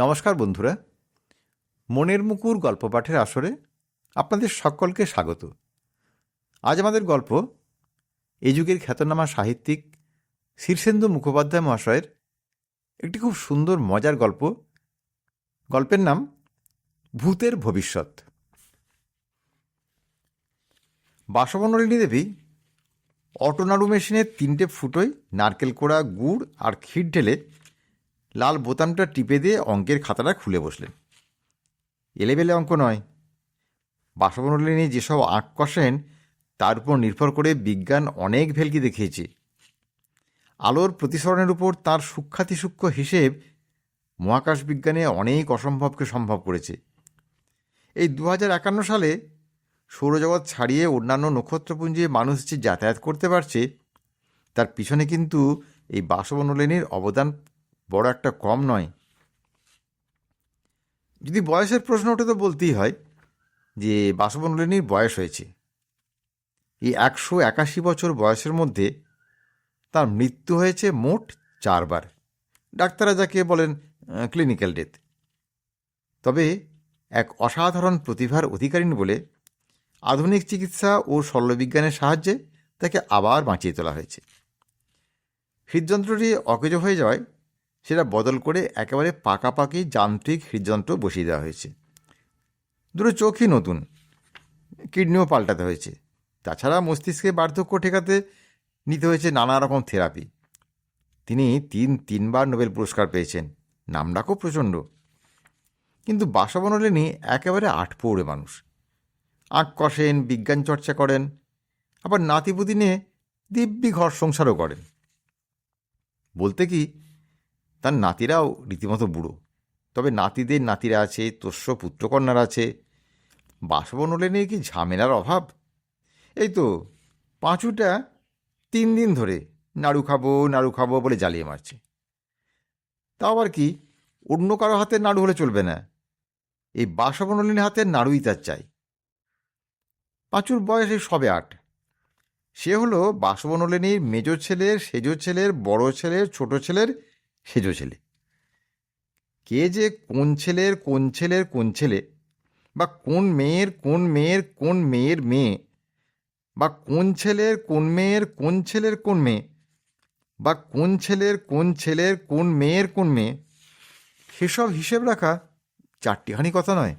নমস্কার বন্ধুরা। মনের মুকুর গল্প পাঠের আসরে আপনাদের সকলকে স্বাগত। আজ আমাদের গল্প এই যুগের খ্যাতনামা সাহিত্যিক শীর্ষেন্দু মুখোপাধ্যায় মহাশয়ের একটি খুব সুন্দর, মজার গল্প। গল্পের নাম ভূতের ভবিষ্যৎ। বাসবনলিনী দেবী অটোনাড়ু মেশিনের তিনটে ফুটোয় নারকেল কোড়া, গুড় আর ক্ষীর ঢেলে লাল বোতামটা টিপে দিয়ে অঙ্কের খাতাটা খুলে বসলেন। এলেবেলে অঙ্ক নয়। বাসবনলিনী যেসব আঁক কষেন, তার উপর নির্ভর করে বিজ্ঞান অনেক ভেলকি দেখিয়েছে। আলোর প্রতিসরণের উপর তার সূক্ষাতি সূক্ষ্ম হিসেব মহাকাশ বিজ্ঞানে অনেক অসম্ভবকে সম্ভব করেছে। এই দু সালে সৌরজগৎ ছাড়িয়ে অন্যান্য নক্ষত্রপুঞ্জে মানুষ যে যাতায়াত করতে পারছে, তার পিছনে কিন্তু এই বাসবনলিনীর অবদান বড় একটা কম নয়। যদি বয়সের প্রশ্ন ওঠে তো বলতেই হয় যে বাসবনলিনীর বয়স হয়েছে। এই একশো একাশি বছর বয়সের মধ্যে তার মৃত্যু হয়েছে মোট চারবার। ডাক্তাররা যাকে বলেন ক্লিনিক্যাল ডেথ তবে এক অসাধারণ প্রতিভার অধিকারিণী বলে আধুনিক চিকিৎসা ও শল্যবিজ্ঞানের সাহায্যে তাকে আবার বাঁচিয়ে তোলা হয়েছে। হৃদযন্ত্রটি অকেজো হয়ে যাওয়ায় সেটা বদল করে একেবারে পাকাপাকি যান্ত্রিক হৃদযন্ত্র বসিয়ে দেওয়া হয়েছে। দুটো চোখই নতুন, কিডনিও পাল্টাতে হয়েছে। তাছাড়া মস্তিষ্কে বার্ধক্য ঠেকাতে নিতে হয়েছে নানা রকম থেরাপি। তিনি তিন, তিনবার নোবেল পুরস্কার পেয়েছেন। নামডাকও প্রচণ্ড। কিন্তু বাসাবনলেনি একেবারে আটপৌড়ে মানুষ। আঁক কষেন, বিজ্ঞান চর্চা করেন, আবার নাতিপুতি নিয়ে দিব্যি ঘর সংসারও করেন। বলতে কি তার নাতিরাও রীতিমতো বুড়ো। তবে নাতিদের নাতিরা আছে, তোষ্য পুত্রকন্যার আছে। বাসবনলে নিয়ে কি ঝামেলার অভাব? এই তো পাঁচুটা তিন দিন ধরে নাড়ু খাব নাড়ু খাব বলে জ্বালিয়ে মারছে। তাও আবার কি, অন্য কারও হাতের নাড়ু হলে চলবে না। এই বাসবনলিনীর হাতের নাড়ুই তার চাই। পাঁচুর বয়স সবে আট। সে হলো বাসবনলিনীর মেজ ছেলের, সেজ ছেলের, বড় ছেলের, ছোট ছেলের সেজ ছেলে কে যে কোন ছেলের কোন ছেলের কোন ছেলে বা কোন মেয়ের কোন মেয়ের কোন মেয়ের মেয়ে বা কোন ছেলের কোন মেয়ের কোন ছেলের কোন মেয়ে বা কোন ছেলের কোন ছেলের কোন মেয়ের কোন মেয়ে, সেসব হিসেব রাখা চারটিখানি কথা নয়।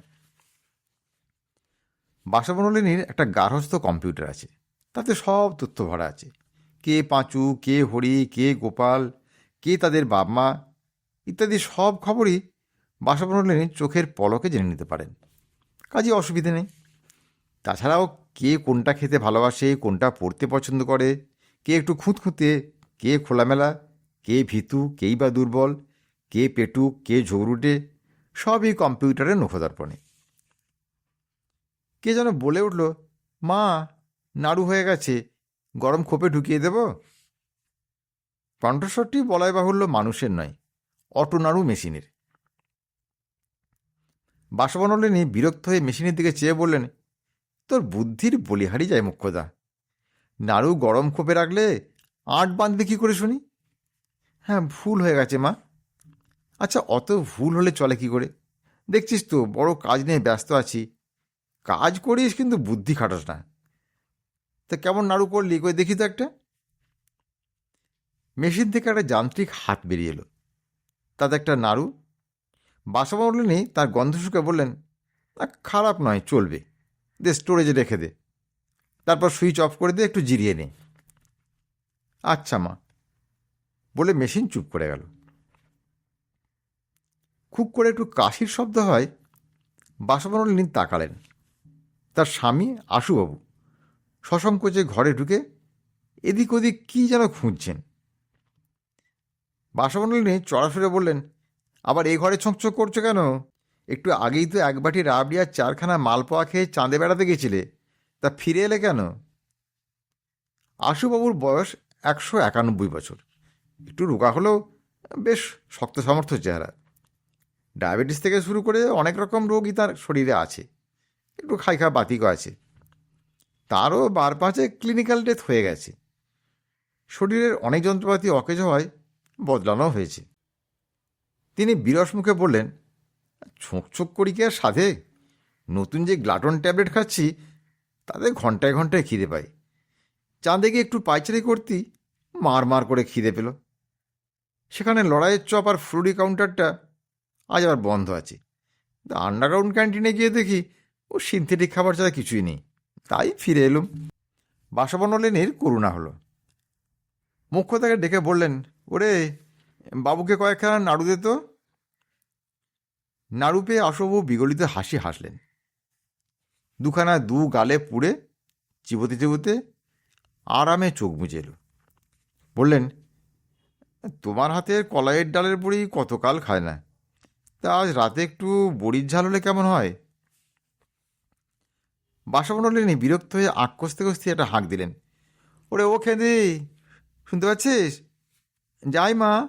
বাসাবনলিনীর একটা গার্হস্থ কম্পিউটার আছে, তাতে সব তথ্য ভরা আছে। কে পাঁচু, কে হরি, কে গোপাল কে তাদের বাপমা ইত্যাদি সব খবরই বাসাবনলিনী চোখের পলকে জেনে নিতে পারেন। কাজে অসুবিধে নেই। তাছাড়াও কে কোনটা খেতে ভালোবাসে, কোনটা পড়তে পছন্দ করে, কে একটু খুঁতখুঁতে, কে খোলামেলা, কে ভীতু, কেই বা দুর্বল, কে পেটু, কে ঝগড়ুটে সবই কম্পিউটারের নখদর্পণে। কে যেন বলে উঠল, মা, নাড়ু হয়ে গেছে, গরম খোপে ঢুকিয়ে দেব? কণ্ঠস্বরটি বলাই বাহুল্য মানুষের নয়, অটো নাড়ু মেশিনের। বাসবনলিনী বিরক্ত হয়ে মেশিনের দিকে চেয়ে বললেন, তোর বুদ্ধির বলিহারি যায় মুখ্যদা। নাড়ু গরম খোপে রাখলে আট বাঁধবে কী করে শুনি? হ্যাঁ ভুল হয়ে গেছে মা। আচ্ছা অত ভুল হলে চলে কি করে? দেখছিস তো, বড় কাজ নিয়ে ব্যস্ত আছি। কাজ করিস কিন্তু বুদ্ধি খাটাস না। তা কেমন নাড়ু করলি? কই দেখি তো একটা। মেশিন থেকে একটা যান্ত্রিক হাত বেরিয়ে এলো। তাতে একটা নাড়ু। বাসাবলিনী তার গন্ধ শুকে বললেন, না, খারাপ নয়, চলবে। দে স্টোরেজে রেখে দে। তারপর সুইচ অফ করে দিয়ে একটু জিরিয়ে নে। আচ্ছা মা। বলে মেশিন চুপ করে গেল। খুব করে একটু কাশির শব্দ হয় বাসাবনলিনী তাকালেন। তার স্বামী আশুবাবু, সসংকোচে ঘরে ঢুকে এদিক ওদিক কী যেন খুঁজছেন। বাসাবনলিনী চড়াফেরে বললেন, আবার এ ঘরে ছঁকছক করছ কেন? একটু আগেই তো এক বাটি রাবড়ি আর চারখানা মালপোয়া খেয়ে চাঁদে বেড়াতে গেছিলে, তা ফিরে এলে কেন? আশুবাবুর বয়স একশো একানব্বই বছর। একটু রোগা হলেও বেশ শক্ত সামর্থ্য চেহারা। ডায়াবেটিস থেকে শুরু করে অনেক রকম রোগই তার শরীরে আছে। একটু খাই খা বাতিকও আছে। তারও বার পাঁচে ক্লিনিক্যাল ডেথ হয়ে গেছে। শরীরের অনেক যন্ত্রপাতি অকেজ হওয়ায় বদলানো হয়েছে। তিনি বিরস মুখে বললেন, ছোঁক ছোঁক করি কি আর সাধে? নতুন যে গ্লাটন ট্যাবলেট খাচ্ছি, তাতে ঘন্টায় ঘন্টায় খিদে পাই। চাঁদে গিয়ে একটু পাইচারি করতি মার মার করে খিদে পেল। সেখানে লড়াইয়ের চপ আর ফ্রুডি কাউন্টারটা আজ আবার বন্ধ আছে। আন্ডারগ্রাউন্ড ক্যান্টিনে গিয়ে দেখি, ও সিনথেটিক খাবার ছাড়া কিছুই নেই। তাই ফিরে এলুম। বাসবনলিনীর করুণা হলো। মুখ্য তাকে ডেকে বললেন ওরে, বাবুকে কয়েকখানা নাড়ু দে তো। নাড়ু পেয়ে আশবু বিগলিত হাসি হাসলেন। দুখানা দু গালে পুড়ে চিবোতে চিবোতে আরামে চোখ মুজে এলো। বললেন, তোমার হাতের কলাইয়ের ডালের বড়ি কতকাল খায় না? তা আজ রাতে একটু বড়ির ঝাল হলে কেমন হয়? বাসাবনলিনী বিরক্ত হয়ে আঁক কষতে কষতে একটা হাঁক দিলেন। ওরে, ও খেদি, শুনতে পাচ্ছিস? যাই মা।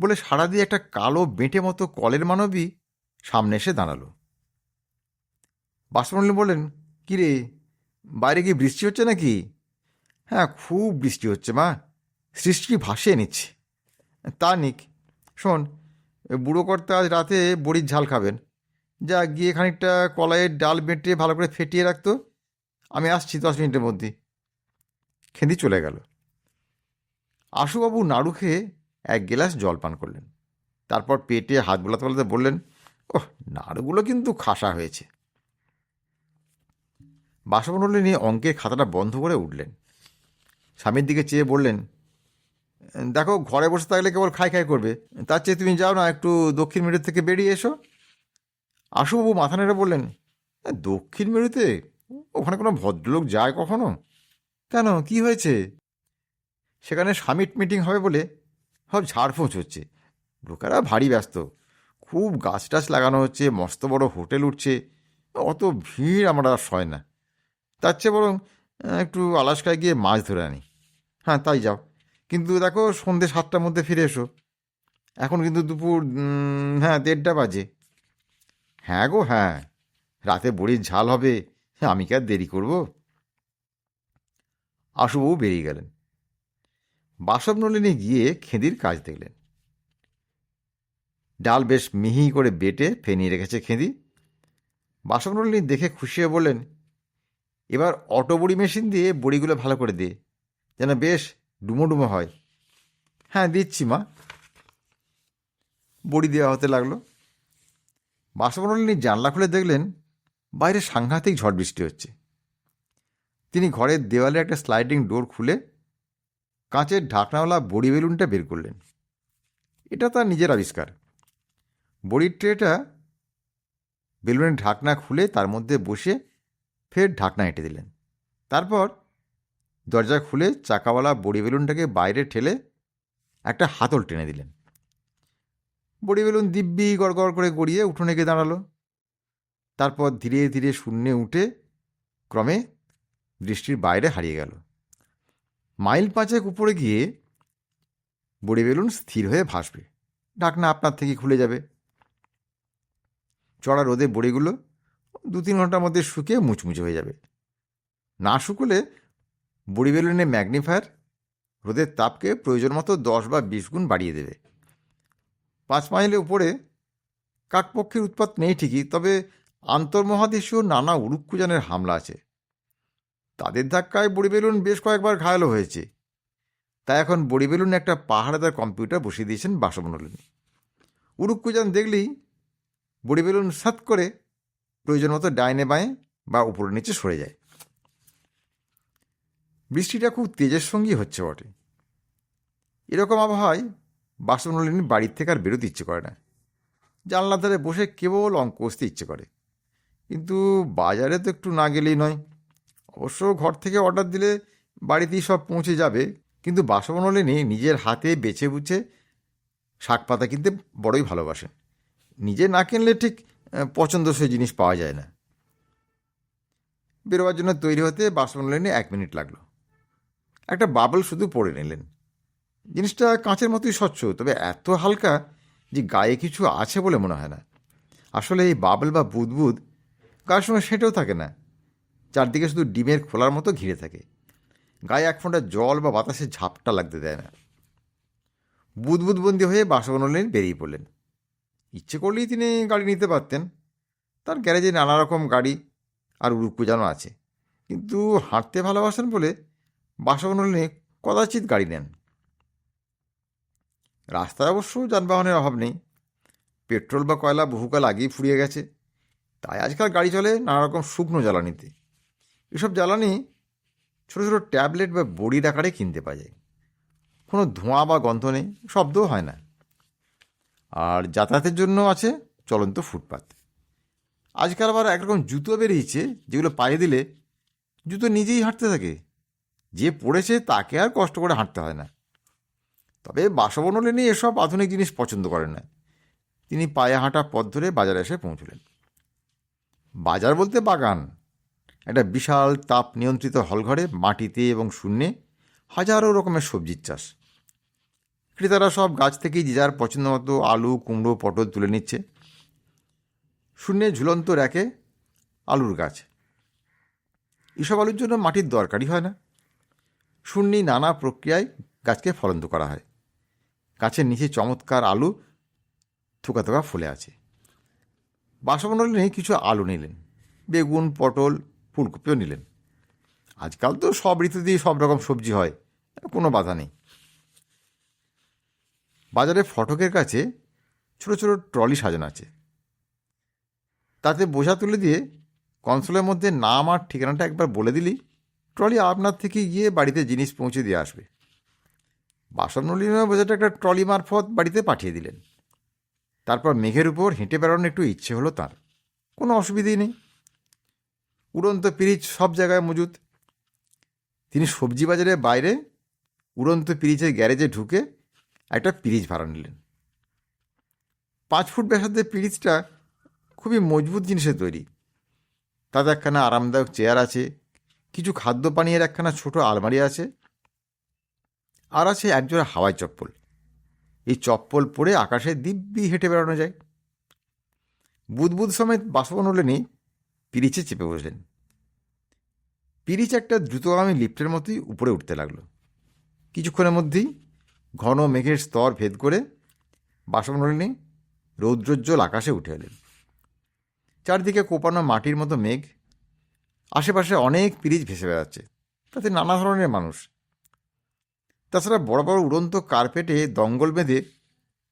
বলে সারা দিয়ে একটা কালো বেঁটে মতো কলের মানবী সামনে এসে দাঁড়াল। বাসমনলিনী বললেন কিরে বাইরে কি বৃষ্টি হচ্ছে নাকি? হ্যাঁ খুব বৃষ্টি হচ্ছে মা। সৃষ্টি ভাসিয়ে নিচ্ছে। তা নিক। শোন, বুড়ো কর্তা আজ রাতে বড়ির ঝাল খাবেন। যা, গিয়ে খানিকটা কলাইয়ের ডাল বেটে ভালো করে ফেটিয়ে রাখতো আমি আসছি দশ মিনিটের মধ্যে। খেঁদি চলে গেল। আশুবাবু নাড়ু খেয়ে এক গ্লাস জল পান করলেন। তারপর পেটে হাত বোলাতে বলাতে বললেন, ওহ, নাড়ুগুলো কিন্তু খাসা হয়েছে। বাসবনলি নিয়ে অঙ্কের খাতাটা বন্ধ করে উঠলেন। স্বামীর দিকে চেয়ে বললেন, দেখো, ঘরে বসে থাকলে কেবল খাই খাই করবে। তার চেয়ে তুমি যাও না, একটু দক্ষিণ মেরুর থেকে বেরিয়ে এসো। আশুবাবু মাথা নেড়ে বললেন, দক্ষিণ মেরুতে? ওখানে কোনো ভদ্রলোক যায় কখনো? কেন? কি হয়েছে? সেখানে সামিট মিটিং হবে বলে সব ঝাড়ফোঁচ হচ্ছে। লোকেরা ভারী ব্যস্ত। খুব গাছ টাছ লাগানো হচ্ছে, মস্ত বড় হোটেল উঠছে। অত ভিড় আমার আর সয় না। তার চেয়ে বরং একটু আলাস্কায় গিয়ে মাছ ধরে আনি। হ্যাঁ তাই যাও। কিন্তু দেখো, সন্ধে সাতটার মধ্যে ফিরে এসো। এখন কিন্তু দুপুর হ্যাঁ দেড়টা বাজে। হ্যাঁ গো হ্যাঁ। রাতে বড়ির ঝাল হবে। আমি কি আর দেরি করব? আশুবাবু বেরিয়ে গেলেন। বাসব নলিনী গিয়ে খেঁদির কাজ দেখলেন। ডাল বেশ মিহি করে বেটে ফেনিয়ে রেখেছে খেদি। বাসব নলিনী দেখে খুশি হয়ে বললেন, এবার অটো বড়ি মেশিন দিয়ে বড়িগুলো ভালো করে দে, যেন বেশ ডুমো ডুমো হয়। হ্যাঁ দিচ্ছি মা। বড়ি দেওয়া হতে লাগল। বাসবনলিনী জানলা খুলে দেখলেন, বাইরে সাংঘাতিক ঝড় বৃষ্টি হচ্ছে। তিনি ঘরের দেওয়ালে একটা স্লাইডিং ডোর খুলে কাঁচের ঢাকনাওয়ালা বড়ি বেলুনটা বের করলেন। এটা তার নিজের আবিষ্কার। বড়ির ট্রেটা বেলুনের ঢাকনা খুলে তার মধ্যে বসে ফের ঢাকনা হেঁটে দিলেন। তারপর দরজা খুলে চাকাওয়ালা বড়ি বেলুনটাকে বাইরে ঠেলে একটা হাতল টেনে দিলেন। বড়ি বেলুন দিব্যি গড়গড় করে গড়িয়ে উঠোনে গিয়ে দাঁড়াল। তারপর ধীরে ধীরে শূন্যে উঠে ক্রমে দৃষ্টির বাইরে হারিয়ে গেল। মাইল পাঁচেক উপরে গিয়ে বড়ি বেলুন স্থির হয়ে ভাসবে। ঢাকনা আপনার থেকে খুলে যাবে। চড়া রোদে বড়িগুলো দু তিন ঘণ্টার মধ্যে শুকিয়ে মুচমুচে হয়ে যাবে। না শুকলে বড়ি বেলুনে ম্যাগনিফায়ার রোদের তাপকে প্রয়োজন মতো দশ বা বিশ গুণ বাড়িয়ে দেবে। পাঁচ মাইলে উপরে কাকপক্ষের উৎপাত নেই ঠিকই, তবে আন্তর্মহাদেশীয় নানা উড়ুক্কুজানের হামলা আছে। তাদের ধাক্কায় বড়ি বেলুন বেশ কয়েকবার ঘায়ালও হয়েছে। তাই এখন বড়ি বেলুন একটা পাহাড়াদার কম্পিউটার বসিয়ে দিয়েছেন বাসবনলিনী উড়ুক্কুজান দেখলেই বড়ি বেলুন সাত করে প্রয়োজন মতো ডাইনে বাঁয়ে বা উপরে নিচে সরে যায়। বৃষ্টিটা খুব তেজের সঙ্গী হচ্ছে বটে। এরকম আবহাওয়ায় বাসনলিনী বাড়ির থেকে আর বেরোতে ইচ্ছে করে না। জানলার ধারে বসে কেবল অঙ্ক কষতে ইচ্ছে করে। কিন্তু বাজারে তো একটু না গেলেই নয়। অবশ্য ঘর থেকে অর্ডার দিলে বাড়িতেই সব পৌঁছে যাবে। কিন্তু বাসবন বাসবনলিনী নিজের হাতে বেছে বুছে শাক পাতা কিনতে বড়ই ভালোবাসেন নিজে না কিনলে ঠিক পছন্দসই জিনিস পাওয়া যায় না। বেরোবার জন্য তৈরি হতে বাসবনলিনী এক মিনিট লাগল। একটা বাবল শুধু পড়ে নিলেন। জিনিসটা কাঁচের মতোই স্বচ্ছ, তবে এত হালকা যে গায়ে কিছু আছে বলে মনে হয় না। আসলে এই বাবল বা বুদবুদ গায়ের সঙ্গে সেটাও থাকে না। চারদিকে শুধু ডিমের খোলার মতো ঘিরে থাকে। গায়ে এক ফোঁটা জল বা বাতাসে ঝাপটা লাগতে দেয় না। বুদবুদবন্দি হয়ে বাসবনলিনী বেরিয়ে পড়লেন। ইচ্ছে করলেই তিনি গাড়ি নিতে পারতেন। তার গ্যারেজে নানা রকম গাড়ি আর উড়ুকুজানো আছে। কিন্তু হাঁটতে ভালোবাসেন বলে বাসবনলে কদাচিৎ গাড়ি নেন। রাস্তায় অবশ্য যানবাহনের অভাব নেই। পেট্রোল বা কয়লা বহুকাল আগেই ফুরিয়ে গেছে। তাই আজকাল গাড়ি চলে নানা রকম শুকনো জ্বালানিতে। এসব জ্বালানি ছোটো ছোটো ট্যাবলেট বা বড়ির আকারে কিনতে পাওয়া যায়। কোনো ধোঁয়া বা গন্ধ নেই, শব্দও হয় না। আর যাতায়াতের জন্য আছে চলন্ত ফুটপাত। আজকাল আবার একরকম জুতো বেরিয়েছে, যেগুলো পায়ে দিলে জুতো নিজেই হাঁটতে থাকে। যে পড়েছে তাকে আর কষ্ট করে হাঁটতে হয় না। তবে বাসবনলিনী এসব আধুনিক জিনিস পছন্দ করেন না। তিনি পায়ে হাঁটা পথ ধরে বাজারে এসে পৌঁছলেন। বাজার বলতে বাগান। একটা বিশাল তাপ নিয়ন্ত্রিত হলঘরে, মাটিতে এবং শূন্যে হাজারো রকমের সবজির চাষ। ক্রেতারা সব গাছ থেকেই যে যার পছন্দ মতো আলু, কুমড়ো, পটল তুলে নিচ্ছে। শূন্যে ঝুলন্ত র্যাকে আলুর গাছ। এসব আলুর জন্য মাটির দরকারই হয় না। শূন্যে নানা প্রক্রিয়ায় গাছকে ফলন্ত করা হয়। গাছের নিচে চমৎকার আলু থোকা থোকা ফুলে আছে। বাসবনলিনী কিছু আলু নিলেন। বেগুন, পটল ফুলকপিও নিলেন। আজকাল তো সব ঋতু ঋতুতেই সব রকম সবজি হয় কোনো বাধা নেই। বাজারে ফটকের কাছে ছোট ছোট ট্রলি সাজানো আছে। তাতে বোঝা তুলে দিয়ে কনসোলের মধ্যে নাম আর ঠিকানাটা একবার বলে দিলি ট্রলি আপনার থেকে গিয়ে বাড়িতে জিনিস পৌঁছে দিয়ে আসবে। বাসনলিনা বোঝাটা একটা ট্রলি মারফত বাড়িতে পাঠিয়ে দিলেন। তারপর মেঘের উপর হেঁটে বেড়ানোর একটু ইচ্ছে হলো তার। কোনো অসুবিধেই নেই। উড়ন্ত পিরিচ সব জায়গায় মজুদ তিনি সবজি বাজারের বাইরে উড়ন্ত পিরিচের গ্যারেজে ঢুকে একটা পিরিচ ভাড়া নিলেন। পাঁচ ফুট ব্যাসার্ধের পিরিচটা খুবই মজবুত জিনিসের তৈরি। তাতে একখানা আরামদায়ক চেয়ার আছে, কিছু খাদ্য পানীয়ের একখানা ছোট আলমারি আছে, আর আছে একজোড়া হাওয়াই চপ্পল। এই চপ্পল পরে আকাশে দিব্যি হেঁটে বেড়ানো যায়। বুদবুদ সমেত বাসবন হলেনি পিরিচে চেপে বসলেন। পিরিচ একটা দ্রুতগামী লিফটের মতোই উপরে উঠতে লাগল। কিছুক্ষণের মধ্যেই ঘন মেঘের স্তর ভেদ করে বাসবনলিনী রৌদ্রোজ্জ্বল আকাশে উঠে এলেন। চারদিকে কোপানো মাটির মতো মেঘ, আশেপাশে অনেক পিরিচ ভেসে বেড়াচ্ছে, তাতে নানা ধরনের মানুষ। তাছাড়া বড় বড় উড়ন্ত কার্পেটে দঙ্গল বেঁধে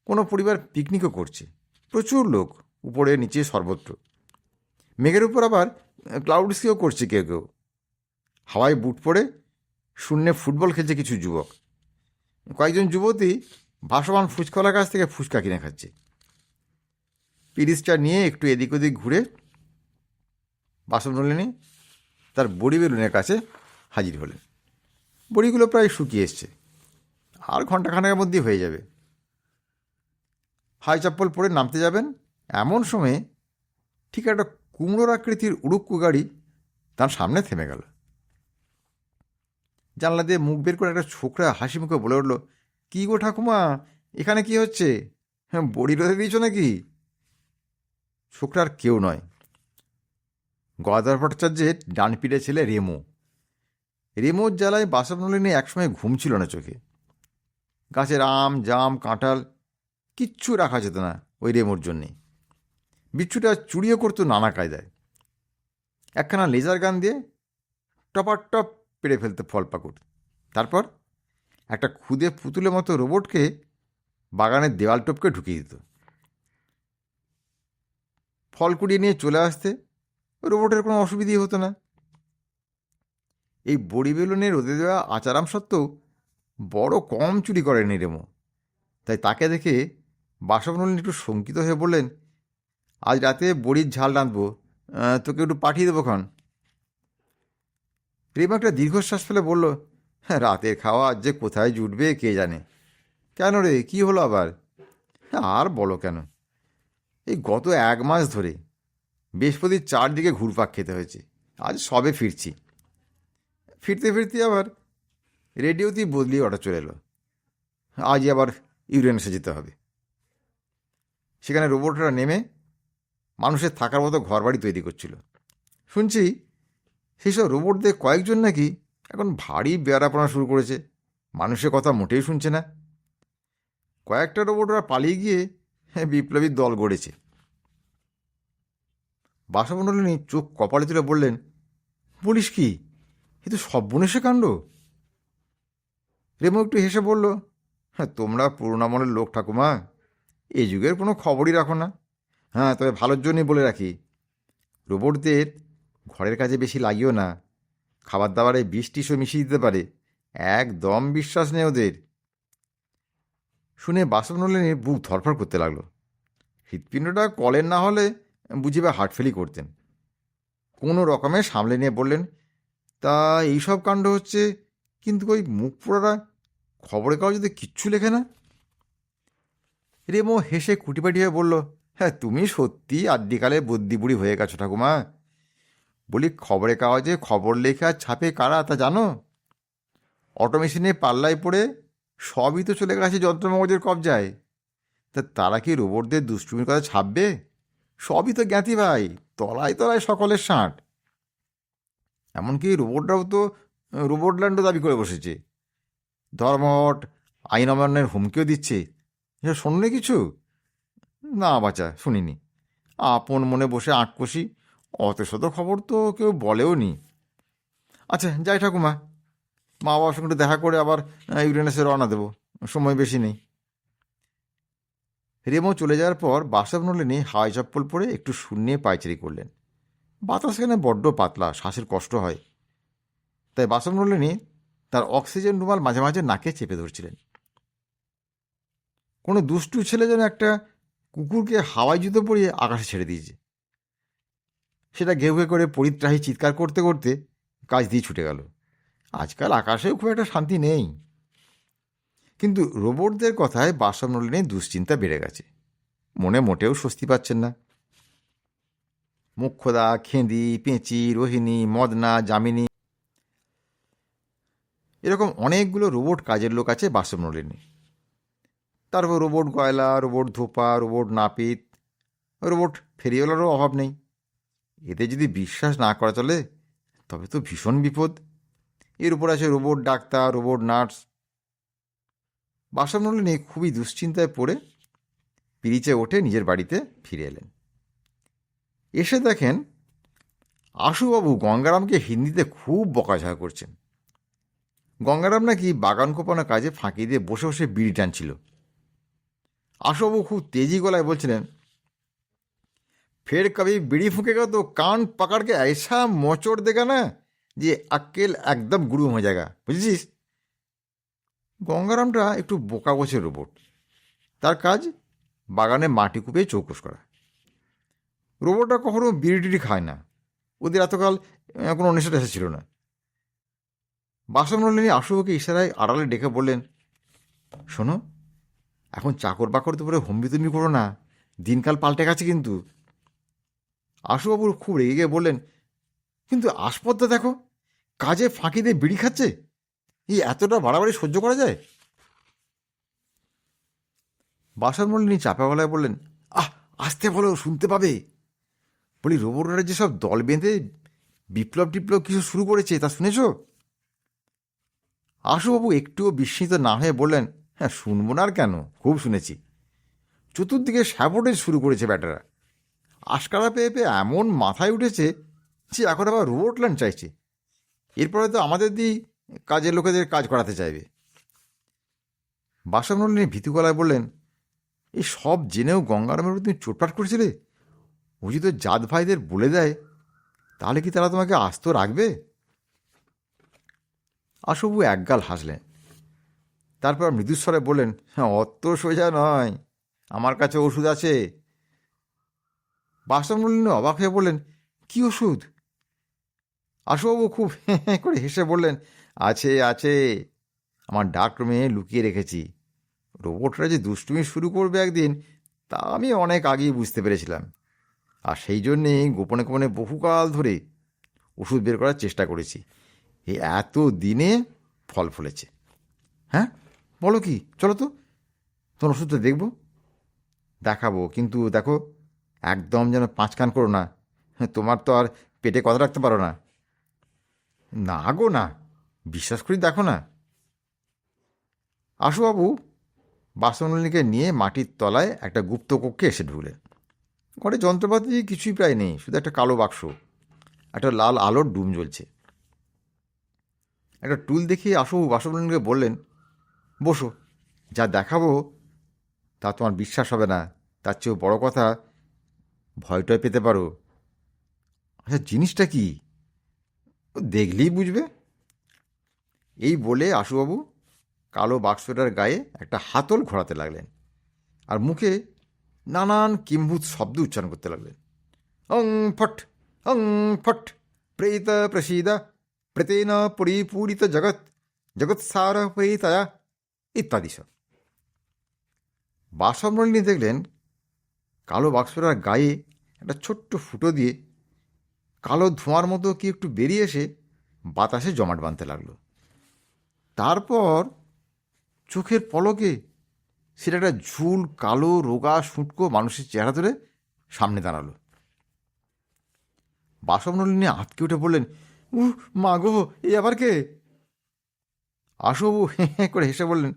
কোনো পরিবার পিকনিকও করছে। প্রচুর লোক উপরে নিচে সর্বত্র। মেঘের উপর আবার ক্লাউড স্কিও করছে কেউ কেউ। হাওয়ায় বুট পরে শূন্যে ফুটবল খেলছে কিছু যুবক। কয়েকজন যুবতী ভাসমান ফুচকলার কাছ থেকে ফুচকা কিনে খাচ্ছে। পিরিচটা নিয়ে একটু এদিক ওদিক ঘুরে বাসন বাসনলিনী তার বড়ি বেলুনের কাছে হাজির হলেন। বড়িগুলো প্রায় শুকিয়ে এসছে। আর ঘন্টাখানেকের মধ্যেই হয়ে যাবে। হাই চপ্পল পরে নামতে যাবেন এমন সময়ে ঠিক একটা কুমড়োর আকৃতির উড়ুক্কু গাড়ি তার সামনে থেমে গেল। জানলা দিয়ে মুখ বের করে একটা ছোকরা হাসি মুখে বলে উঠল, কী গো ঠাকুমা, এখানে কি হচ্ছে? হ্যাঁ বড়ি রোদে দিয়েছ নাকি? ছোকরার কেউ নয়। গদাধর ভট্টাচার্যের ডান পিঠে ছেলে রেমো। রেমোর জ্বালায় বাসবনলিনী একসময় ঘুম ছিল না চোখে। গাছের আম, জাম, কাঁঠাল কিচ্ছু রাখা যেত না ওই রেমোর জন্যে। বিচ্ছুটা চুরিও করতো নানা কায়দায়। একখানা লেজার গান দিয়ে টপার টপ পেরে ফেলতে ফল পাকুট তারপর একটা খুদে পুতুলের মতো রোবটকে বাগানের দেওয়াল টপকে ঢুকিয়ে দিত। ফল কুড়িয়ে নিয়ে চলে আসতে রোবটের কোনো অসুবিধেই হতো না। এই বড়ি বেলুনে রোদে দেওয়া আচারাম সত্ত্বেও বড় কম চুরি করেনি রেমো। তাই তাকে দেখে বাসবনলিন একটু শঙ্কিত হয়ে বললেন আজ রাতে বড়ির ঝাল রাঁধবো। তোকে একটু পাঠিয়ে দেবো ক্ষণ রেমো একটা দীর্ঘশ্বাস ফেলে বলল হ্যাঁ রাতের খাওয়া আজ যে কোথায় জুটবে কে জানে। কেন রে কি হলো আবার? "হ্যাঁ, আর বলো কেন? এই গত এক মাস ধরে বৃহস্পতির চারদিকে ঘুরপাক খেতে হয়েছে। আজ সবে ফিরছি। ফিরতে ফিরতে আবার রেডিওতেই বদলিয়ে অর্ডার চলে এলো। আজই আবার ইউরেনাসে যেতে হবে। সেখানে রোবটরা নেমে মানুষের থাকার মতো ঘরবাড়ি তৈরি করছিল। শুনছি, সেসব রোবটদের কয়েকজন নাকি এখন ভারী বেয়ারাপনা শুরু করেছে। মানুষের কথা মোটেই শুনছে না। কয়েকটা রোবটরা পালিয়ে গিয়ে বিপ্লবীর দল গড়েছে। বাসামণ্ডলিনী চোখ কপালে তুলে বললেন, বলিস কি, এ তো সর্বনেশে কাণ্ড? রেমো একটু হেসে বলল হ্যাঁ তোমরা পুরোনো আমলের লোক ঠাকুমা এই যুগের কোনো খবরই রাখো না। হ্যাঁ তবে ভালোর জন্যই বলে রাখি, রোবটদের ঘরের কাজে বেশি লাগিও না। খাবার দাবারে বিষ মিশিয়ে দিতে পারে। একদম বিশ্বাস নেই ওদের। শুনে বাসবনলিনীর বুক ধরফর করতে লাগল। হৃৎপিণ্ডটা কলের না হলে বুঝিবে হার্ট ফেলই করতেন। কোনো রকমে সামলে নিয়ে বললেন, তা এইসব কাণ্ড হচ্ছে, কিন্তু ওই মুখ পোড়ারা খবরের কাগজে কিচ্ছু লেখে না? রেমো হেসে কুটিপাটি হয়ে বলল হ্যাঁ তুমি সত্যি আদ্যিকালে বুদ্ধি হয়ে গেছো ঠাকুমা। বলি খবরের কাগজে খবর লেখা ছাপে কারা, তা জানো? অটোমেশিনে পাল্লায় পড়ে সবই তো চলে গেছে যন্ত্রমগজের কবজায়। তা তারা কি রোবটদের দুষ্টুমির কথা ছাপবে? সবই তো জ্ঞাতি ভাই, তলায় তলায় সকলের ষাঁট এমনকি রোবটরাও তো রোবটল্যান্ডও দাবি করে বসেছে। ধর্মট আইন অমান্যের হুমকিও দিচ্ছে। এসব শোনি কিছু? না বাচ্চা শুনিনি। আপন মনে বসে আঁক কষি অত শত খবর তো কেউ বলেও নি। আচ্ছা যাই ঠাকুমা মা বাবার সঙ্গে দেখা করে আবার ইউরেনাসে রওনা দেবো, সময় বেশি নেই। রেমো চলে যাওয়ার পর বাসব নলিনী হাওয়াই চপ্পল পরে একটু শূন্যে পায়চারি করলেন। বাতাস কেন বড্ড পাতলা, শ্বাসের কষ্ট হয়। তাই বাসব নলিনী তার অক্সিজেন রুমাল মাঝে মাঝে নাকে চেপে ধরছিলেন। কোনো দুষ্টু ছেলে যেন একটা কুকুরকে হাওয়াই জুতো পরিয়ে আকাশে ছেড়ে দিয়েছে। সেটা ঘেউ করে পরিত্রাহী চিৎকার করতে করতে কাজ দিয়ে ছুটে গেল। আজকাল আকাশেও খুব একটা শান্তি নেই। কিন্তু রোবটদের কথায় বাসব নলিনী দুশ্চিন্তা বেড়ে গেছে। মনে মোটেও স্বস্তি পাচ্ছেন না। মুখ্যদা, খেঁদি, পেঁচি, রোহিণী, মদনা, যামিনী এরকম অনেকগুলো রোবট কাজের লোক আছে বাসব নলিনী তারপর রোবট গয়লা, রোবট ধোপা, রোবট নাপিত, রোবট ফেরিওয়ালারও অভাব নেই। এতে যদি বিশ্বাস না করা চলে, তবে তো ভীষণ বিপদ। এর উপর আছে রোবট ডাক্তার, রোবট নার্স। বাসামলিনী খুবই দুশ্চিন্তায় পড়ে পিরিচে ওঠে নিজের বাড়িতে ফিরে এলেন। এসে দেখেন আশুবাবু গঙ্গারামকে হিন্দিতে খুব বকাঝকা করছেন। গঙ্গারাম নাকি বাগান কোপানো কাজে ফাঁকি দিয়ে বসে বসে বিড়ি টানছিল। আশোবু খুব তেজি গলায় বলছিলেন, ফের কবি বিড়ি ফুঁকেগা তো কান পাকাড়কে, এসা মোচড় দেগা না যে আক্কেল একদম গুরু হয়ে জায়গা বুঝেছিস? গঙ্গারামটা একটু বোকা গোছের রোবট তার কাজ, বাগানে মাটি কুপিয়ে চৌকস করা। রোবটটা কখনো বিড়ি খায় না। ওদের এতকাল কোনো নেশা এসে ছিল না। বাসন নলিনী আশুভকে ইশারায় আড়ালে ডেকে বললেন, শোনো এখন চাকর বাকর পরে হম্বি তুমি করো না। দিনকাল পাল্টে গেছে কিন্তু। আশুবাবু খুব রেগে গিয়ে বললেন, কিন্তু আসপদ্দা দেখো, কাজে ফাঁকি দিয়ে বিড়ি খাচ্ছে? এই এতটা বাড়াবাড়ি সহ্য করা যায়? বাসার মল্লিনী চাপা গলায় বললেন, আহ, আসতে বলো, শুনতে পাবে। বলি, রোবটরা যেসব দল বেঁধে বিপ্লব টিপ্লব কিছু শুরু করেছে, তা শুনেছ? আশুবাবু একটুও বিস্মিত না হয়ে বললেন হ্যাঁ শুনব না আর কেন? খুব শুনেছি। চতুর্দিকে স্যাবোটেজ শুরু করেছে ব্যাটারা। আশকারা পেয়ে পেয়ে এমন মাথায় উঠেছে যে এখন আবার রোবট ল্যান্ড চাইছে। এরপরে তো আমাদের দিয়েই কাজের লোকেদের কাজ করাতে চাইবে। বাসামলিনী ভীতু গলায় বললেন, এই সব জেনেও গঙ্গারামের উপর তুমি চোটপাট করেছিলে? ও যদি জাত ভাইদের বলে দেয়, তাহলে কি তারা তোমাকে আস্ত রাখবে? আশবু একগাল হাসলেন। তারপর মৃদুস্বরে বললেন হ্যাঁ অত সোজা নয়। আমার কাছে ওষুধ আছে। বাসনমলিন অবাক হয়ে বললেন, কি ওষুধ? আশুবাবু খুব হেঁ হেঁ করে হেসে বললেন, আছে আছে। আমার ডাক রুমে লুকিয়ে রেখেছি। রোবটরা যে দুষ্টুমি শুরু করবে একদিন, তা আমি অনেক আগেই বুঝতে পেরেছিলাম। আর সেই জন্যেই গোপনে গোপনে বহুকাল ধরে ওষুধ বের করার চেষ্টা করেছি। এত দিনে ফল ফলেছে। হ্যাঁ? বলো কি? চলো তো। তোমার ওষুধটা দেখব। দেখাবো। কিন্তু দেখো, একদম যেন পাঁচ কান করো না। তোমার তো আর পেটে কথা রাখতে পারো না। না গো, না। বিশ্বাস করি দেখো না। আশুবাবু বাসনলিনীকে নিয়ে মাটির তলায় একটা গুপ্ত কক্ষে এসে ঢুকলেন ঘরে যন্ত্রপাতি কিছুই প্রায় নেই, শুধু একটা কালো বাক্স। একটা লাল আলোর ডুম জ্বলছে। একটা টুল দেখিয়ে আসু বাসনলিনীকে বললেন বসো। যা দেখাবো, তা তোমার বিশ্বাস হবে না। তার চেয়েও বড় কথা, ভয়টয় পেতে পারো। আচ্ছা জিনিসটা কি? দেখলেই বুঝবে। এই বলে আশুবাবু কালো বাক্সটার গায়ে একটা হাতল ঘোরাতে লাগলেন আর মুখে নানান কিম্ভূত শব্দ উচ্চারণ করতে লাগলেন। অং ফট অং ফট, প্রেত প্রসীদ, প্রেতেন পরিপূরিত জগৎ জগৎ জগৎসার প্রেতয়া ইত্যাদি সব। বাসবনলিনী দেখলেন কালো বাক্সটার গায়ে একটা ছোট্ট ফুটো দিয়ে কালো ধোঁয়ার মতো কি একটু বেরিয়ে এসে বাতাসে জমাট বাঁধতে লাগল। তারপর চোখের পলকে সেটা একটা ঝুল, কালো, রোগা, শুঁটকো মানুষের চেহারা ধরে সামনে দাঁড়াল। বাসবনলিনী আটকে উঠে বললেন উ মা গো, এ আবার কে? আশু হেঁ হেঁ করে হেসে বললেন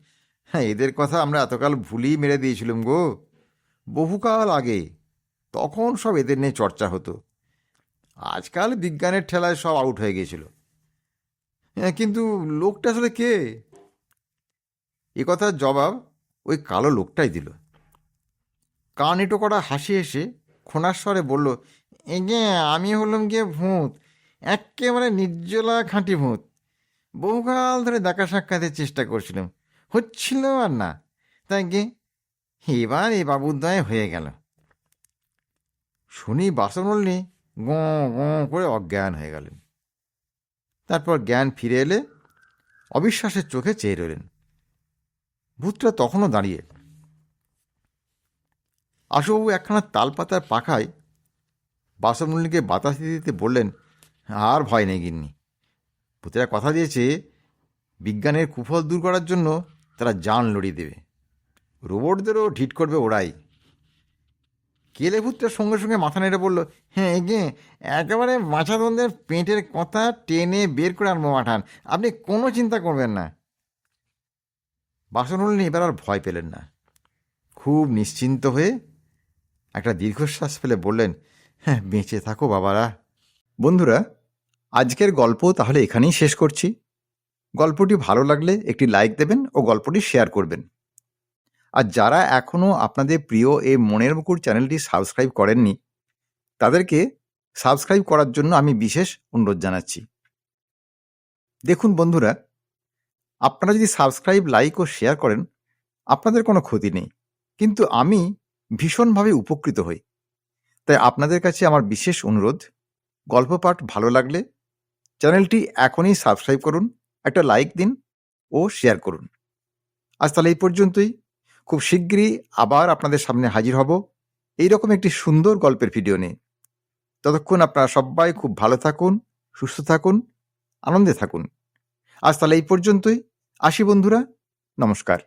হ্যাঁ এদের কথা আমরা এতকাল ভুলেই মেরে দিয়েছিলাম গো। বহুকাল আগে তখন সব এদের নিয়ে চর্চা হতো। আজকাল বিজ্ঞানের ঠেলায় সব আউট হয়ে গিয়েছিল হ্যাঁ, কিন্তু লোকটা আসলে কে? এ কথার জবাব ওই কালো লোকটাই দিল। কান এটো করা হাসি এসে খোনার স্বরে বলল এগে আমি হলাম গিয়ে ভূত একেবারে নির্জলা খাঁটি ভূত। বহুকাল ধরে দেখা সাক্ষাতের চেষ্টা করছিলাম। হচ্ছিল আর না। তাই গে এবার এই বাবুদয় হয়ে গেল। শুনি বাসনলি গঁ গঁ করে অজ্ঞান হয়ে গেলেন। তারপর জ্ঞান ফিরে এলে অবিশ্বাসের চোখে চেয়ে রইলেন। ভূতটা তখনও দাঁড়িয়ে। আশুবাবু একখানা তালপাতার পাখায় বাসনমল্লিকে বাতাস দিতে বললেন, আর ভয় নেই গিন্নি। ভূতেরা কথা দিয়েছে, বিজ্ঞানের কুফল দূর করার জন্য তারা জান লড়িয়ে দেবে। রোবটদেরও ঢিট করবে ওরাই। কেলে ভূতটা সঙ্গে সঙ্গে মাথা নেড়ে বলল হ্যাঁ এগে, একেবারে মাছাদন্দের পেটের কথা টেনে বের করে আনব, মাঠান। আপনি কোনো চিন্তা করবেন না। বাসন বাসনমল্লিনী এবার আর ভয় পেলেন না। খুব নিশ্চিন্ত হয়ে একটা দীর্ঘশ্বাস ফেলে বললেন হ্যাঁ বেঁচে থাকো বাবারা। বন্ধুরা আজকের গল্প তাহলে এখানেই শেষ করছি। গল্পটি ভালো লাগলে একটি লাইক দেবেন ও গল্পটি শেয়ার করবেন। আর যারা এখনও আপনাদের প্রিয় এই মনের মুকুর চ্যানেলটি সাবস্ক্রাইব করেননি, তাদেরকে সাবস্ক্রাইব করার জন্য আমি বিশেষ অনুরোধ জানাচ্ছি। দেখুন বন্ধুরা, আপনারা যদি সাবস্ক্রাইব লাইক ও শেয়ার করেন, আপনাদের কোনো ক্ষতি নেই। কিন্তু আমি ভীষণভাবে উপকৃত হই। তাই আপনাদের কাছে আমার বিশেষ অনুরোধ, গল্প পাঠ ভালো লাগলে চ্যানেলটি এখনই সাবস্ক্রাইব করুন, একটা লাইক দিন ও শেয়ার করুন। আজ তাহলে এই পর্যন্তই। খুব শিগগিরই আবার আপনাদের সামনে হাজির হব এইরকম একটি সুন্দর গল্পের ভিডিও নিয়ে। ততক্ষণ আপনারা সবাই খুব ভালো থাকুন, সুস্থ থাকুন, আনন্দে থাকুন। আজ তাহলে এই পর্যন্তই। আসি বন্ধুরা, নমস্কার।